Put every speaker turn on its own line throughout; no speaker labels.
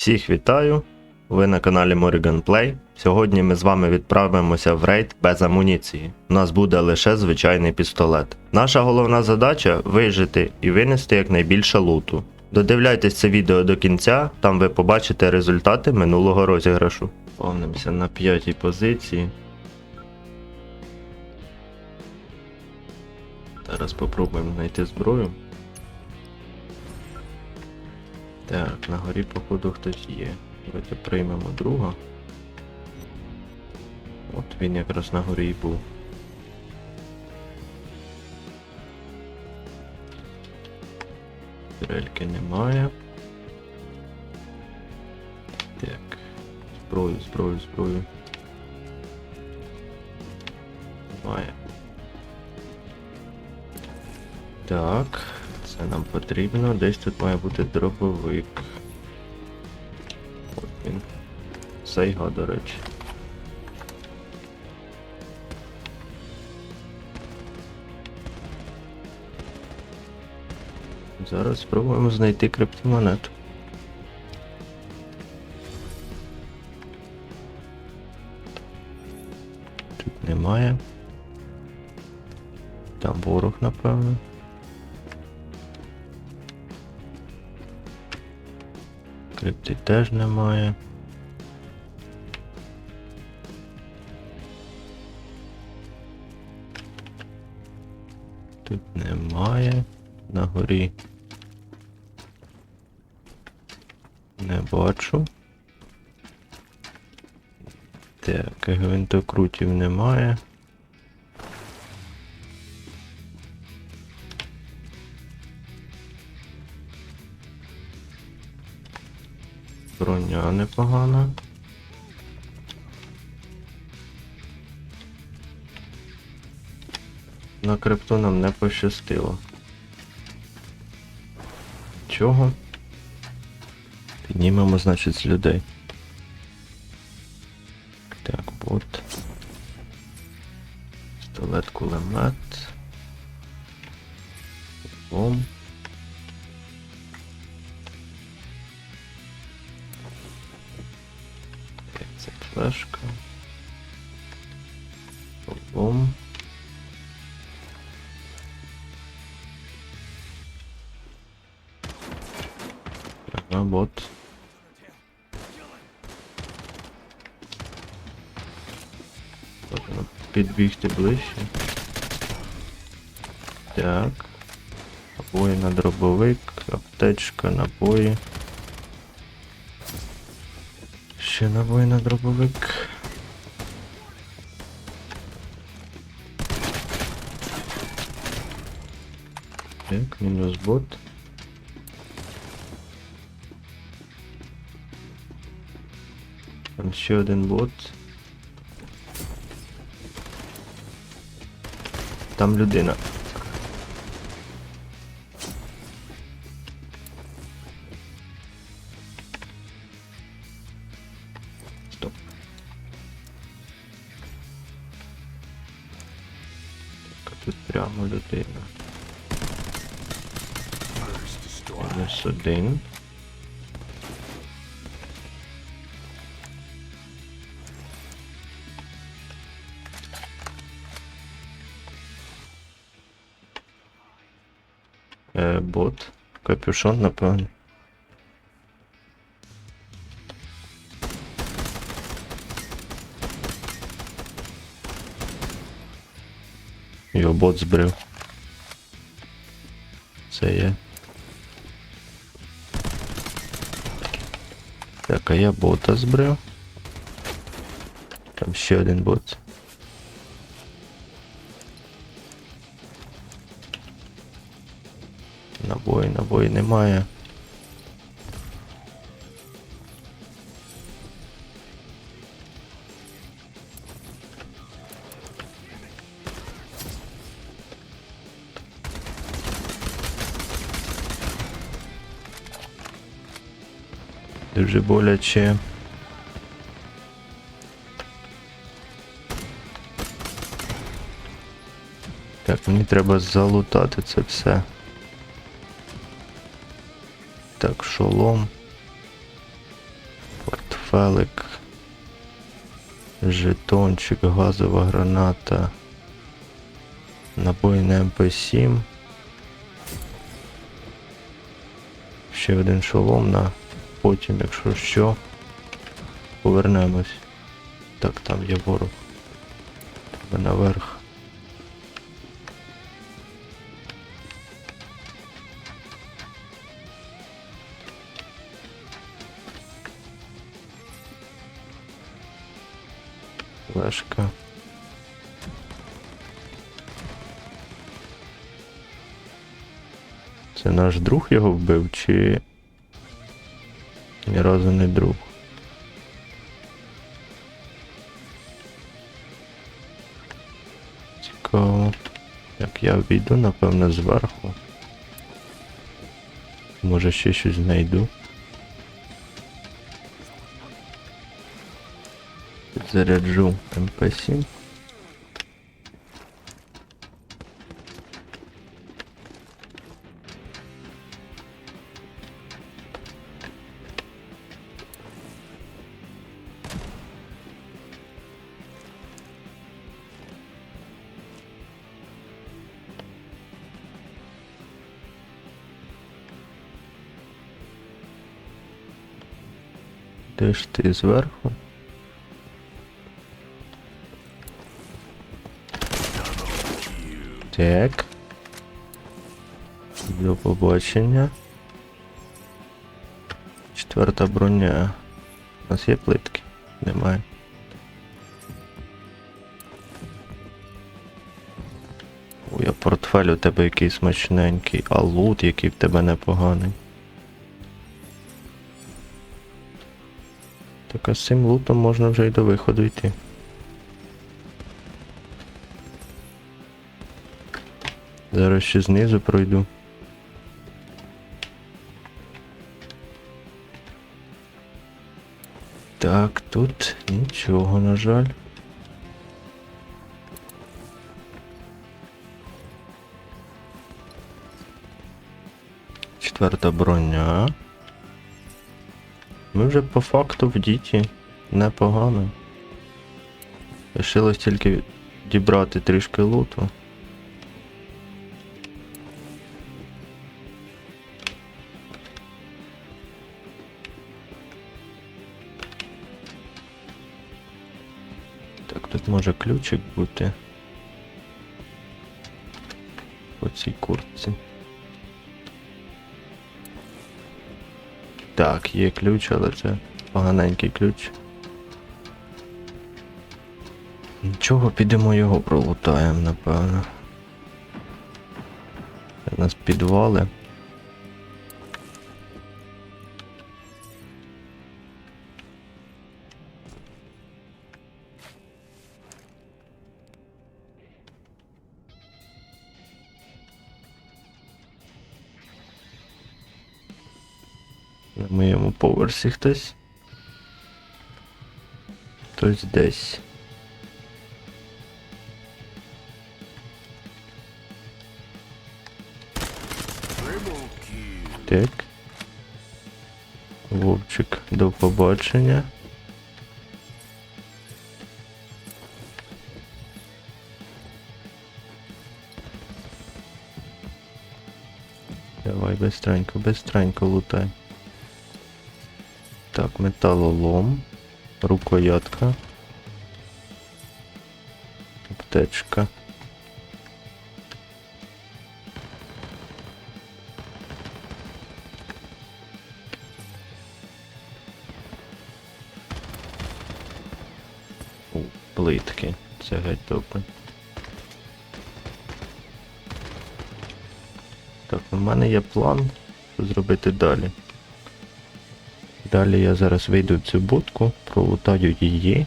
Всіх вітаю! Ви на каналі Morrigan Play. Сьогодні ми з вами відправимося в рейд без амуніції. У нас буде лише звичайний пістолет. Наша головна задача вижити і винести якнайбільше луту. Додивляйтесь це відео до кінця, там ви побачите результати минулого розіграшу. Повнимося на п'ятій позиції. Зараз попробуємо знайти зброю. Так, на горі, походу, хтось є. Давайте приймемо друга. От він якраз на горі і був. Стрельки немає. Так. Зброю, зброю, зброю. Немає. Так, це нам потрібно. Десь тут має бути дробовик. От він. Сайга, до речі. Зараз спробуємо знайти криптомонету. Тут немає. Там ворог, напевно. Крипти теж немає. Тут немає. На горі. Не бачу. Так, гвинтокрутів немає. Броня непогана. На крипту нам не пощастило. Чого? Піднімемо, значить, з людей. Флешка. Бом. Ага. Можна підбігти ближче. Так. Набої на дробовик, аптечка, набої. Ще набої на дробовик. Так, мінус бот. Там ще один бот. Там людина. Мінус один. Е, бот. Капюшон, напевно. Його бот збрив. Це є. Так, а я бота збрив. Там ще один бот. Набої, набої немає. Дуже боляче. Так, мені треба залутати це все. Так, шолом. Фелик. Жетончик, газова граната. Набой на МП7. Ще один шолом на потім, якщо що, повернемось. Так, там є ворог. Треба наверх. Флешка. Це наш друг його вбив, чи ні разу не друг? Цікаво. Як я війду, напевно, зверху. Може ще щось знайду. Заряджу МП7. Де ж ти зверху? Так. До побачення. Четверта броня. У нас є плитки? Немає. Ой, а портфель у тебе який смачненький, а лут який в тебе непоганий. Так а з цим лутом можна вже й до виходу йти. Зараз ще знизу пройду. Так, тут нічого, на жаль. Четверта броня. Ми вже по факту в діті непогано. Лишилось тільки дібрати трішки луту. Так, тут може ключик бути. По цій куртці. Так, є ключ, але це поганенький ключ. Нічого, підемо його пролутаємо, напевно. У нас підвали. На моєму поверсі хтось. Хтось десь. Так. Вовчик, до побачення. Давай быстренько, быстренько лутай. Так, металолом, рукоятка, аптечка. О, плитки. Це геть добре. Так, у мене є план, що зробити далі. Далі я зараз вийду в цю будку, пролутаю її.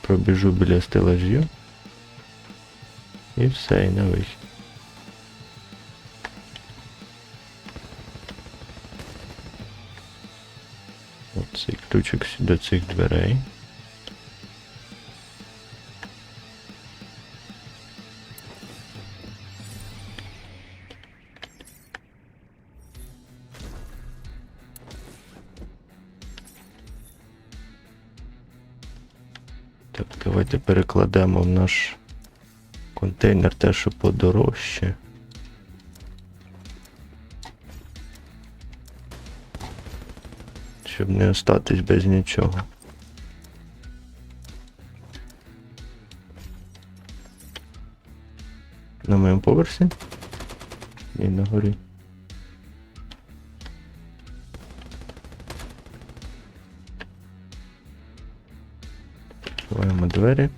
Пробіжу біля стелажів. І все, і на вихід. Оцей ключик до цих дверей. Так, давайте перекладемо в наш контейнер те, що подорожче. Щоб не остатись без нічого. На моєму поверсі? Ні, на горі. Двері.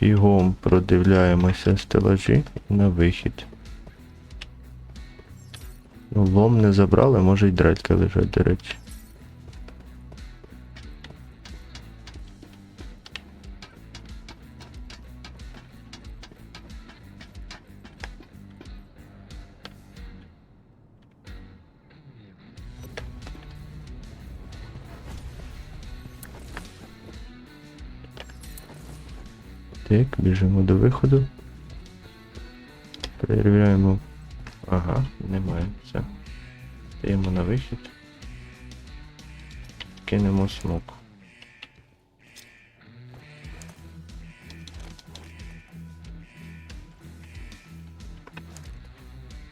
Бігом продивляємося стелажі на вихід. Ну, лом не забрали, може й дрелька лежать, до речі. Так, біжимо до виходу. Перевіряємо. Ага, немає. Все. Стаємо на вихід. Кинемо смок.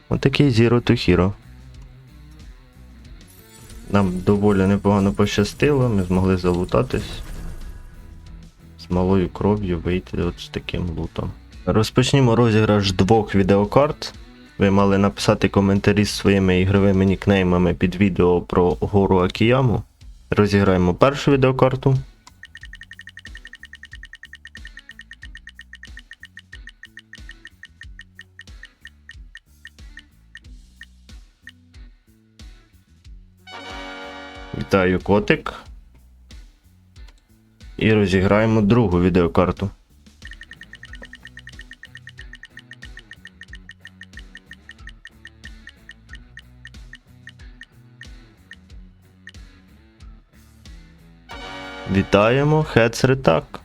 Отакий Zero to Hero. Нам доволі непогано пощастило, ми змогли залутатись малою кров'ю вийти от з таким лутом. Розпочнімо розіграш двох відеокарт. Ви мали написати коментарі з своїми ігровими нікнеймами під відео про гору Акіяму. Розіграємо першу відеокарту. Вітаю котик. І розіграємо другу відеокарту. Вітаємо, Хец Ретак.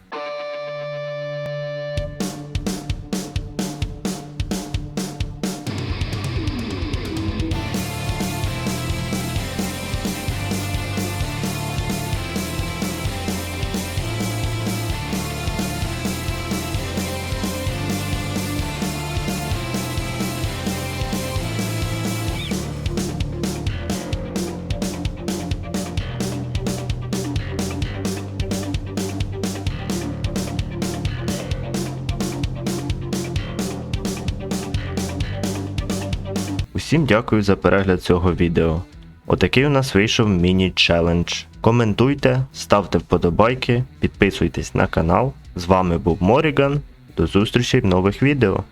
Усім дякую за перегляд цього відео. Отакий у нас вийшов міні-челендж. Коментуйте, ставте вподобайки, підписуйтесь на канал. З вами був Моріган. До зустрічі в нових відео.